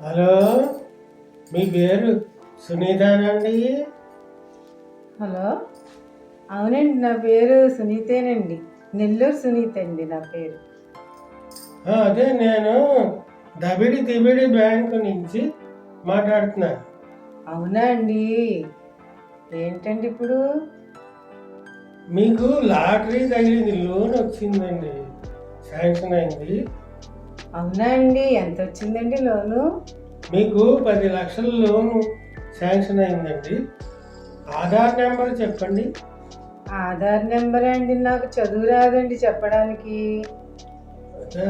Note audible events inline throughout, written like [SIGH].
Hello మీ పేరు సునీతానండి? Hello అవునండి నా పేరు సునీతేనండి. నెల్లూరు సునీత అండి నా పేరు. అదే నేను దబిడి తిబిడి బ్యాంకు నుంచి మాట్లాడుతున్నాను అవునా అండి? ఏంటండి ఇప్పుడు? మీకు లాటరీ తగిలింది లోన్ వచ్చిందండి. శాంక్షన్ అయింది. అవునా అండి ఎంత వచ్చిందండి లోను? మీకు పది లక్షల లోన్ శాంక్షన్ అయిందండి. ఆధార్ నెంబర్ చెప్పండి. ఆధార్ నెంబర్ అండి. నాకు చదువు రాదండి చెప్పడానికి. అదే,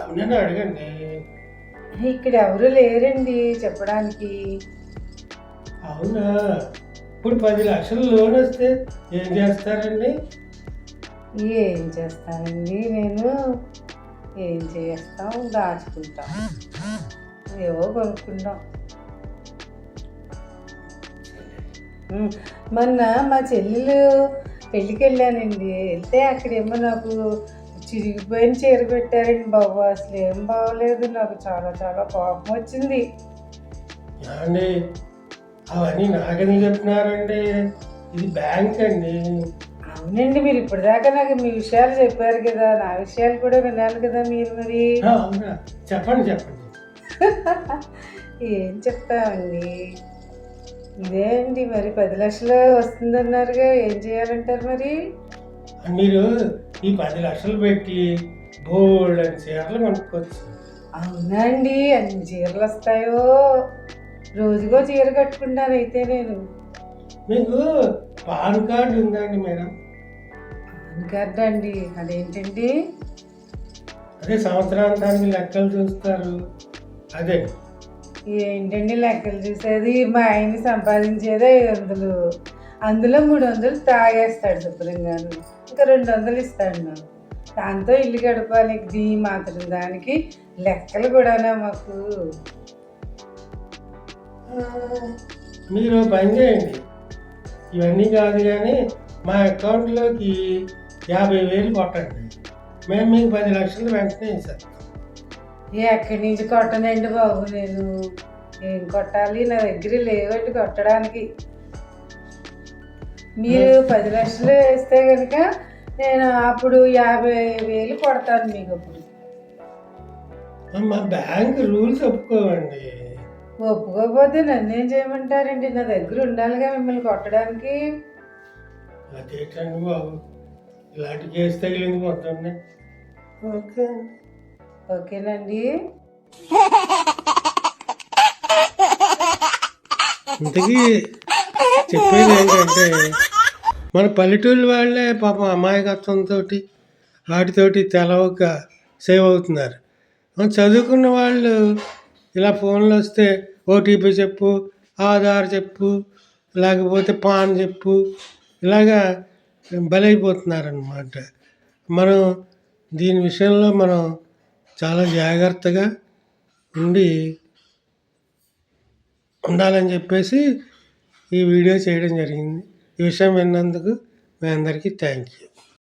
ఎవరినైనా అడగండి. ఇక్కడ ఎవరు లేరండి చెప్పడానికి. అవునా? ఇప్పుడు పది లక్షల లోన్ వస్తే ఏం చేస్తారండి? ఏం చేస్తానండి నేను? ఏం చేస్తాం దాచుకుంటాం ఏవో కొనుక్కుంటాం. మొన్న మా చెల్లెలు పెళ్ళికి వెళ్ళానండి. వెళ్తే అక్కడేమో నాకు చిరిగిపోయిన చీర పెట్టారండి బాబు. అసలు ఏం బాగోలేదు. నాకు చాలా చాలా కోపం వచ్చింది. అవన్నీ నాకెందుకు చెప్తున్నారండి ఇది బ్యాంక్ అండి. అవునండి మీరు ఇప్పటిదాకా నాకు మీ విషయాలు చెప్పారు కదా నా విషయాలు కూడా వినాలి కదా మీరు మరి. చెప్పండి చెప్పండి. [LAUGHS] ఏం చెప్తామండి? ఇదే అండి మరి పది లక్షలు వస్తుందన్నారుగా ఏం చేయాలంటారు మరి? మీరు ఈ పది లక్షలు పెట్టి బోల్డ్ అని చీరలు కొనుక్కోవచ్చు. అవునా అండి అన్ని చీరలు వస్తాయో? రోజుకో చీర కట్టుకుంటాను అయితే నేను మీకు పాన్ కార్డు ఉందండి మేడం. కార్డ్ అండి అదేంటండి? అదే సంవత్సరాంతానికి లెక్కలు చూస్తారు. అదే. ఏంటండి లెక్కలు చూసేది? మా ఆయన్ని సంపాదించేదే ఐదు వందలు. అందులో మూడు వందలు తాగేస్తాడు శుభ్రంగాను. ఇంకా రెండు వందలు ఇస్తాడు నాకు దాంతో ఇల్లు గడపాలి దీ మాత్రం దానికి లెక్కలు కూడానా మాకు? మీరు పని చేయండి. ఇవన్నీ కాదు కానీ మా అకౌంట్లోకి యాభై వేలు కొట్టండి. మేము మీకు పది లక్షలు వెంటనే ఇస్తాం. ఎక్కడి నుంచి కొట్టనండి బాబు నేను? ఏం కొట్టాలి? నా దగ్గర లేవండి కొట్టడానికి. మీరు పది లక్షలు వేస్తే కనుక నేను అప్పుడు యాభై వేలు కొడతాను మీకు అప్పుడు. మా బ్యాంక్ రూల్స్ ఒప్పుకోవండి. ఒప్పుకోకపోతే నన్నేం చేయమంటారండి? నా దగ్గర ఉండాలిగా మిమ్మల్ని కొట్టడానికి. అదేంటండి బాబు? ఇలాంటి కేసు తగిలింది మొత్తం ఓకే. ఓకేనండి. ఇంతకీ చెప్పేది ఏంటంటే మన పల్లెటూరు వాళ్ళే పాపం అమాయకత్వంతో వాటితోటి తెలవక సేవ్ అవుతున్నారు. మన చదువుకున్న వాళ్ళు ఇలా ఫోన్లు వస్తే ఓటీపీ చెప్పు ఆధార్ చెప్పు లేకపోతే పాన్ చెప్పు ఇలాగా బలైపోతున్నారనమాట మనం దీని విషయంలో మనం చాలా జాగ్రత్తగా ఉండి ఉండాలని చెప్పేసి ఈ వీడియో చేయడం జరిగింది. ఈ విషయం విన్నందుకు మీ అందరికీ థ్యాంక్ యూ.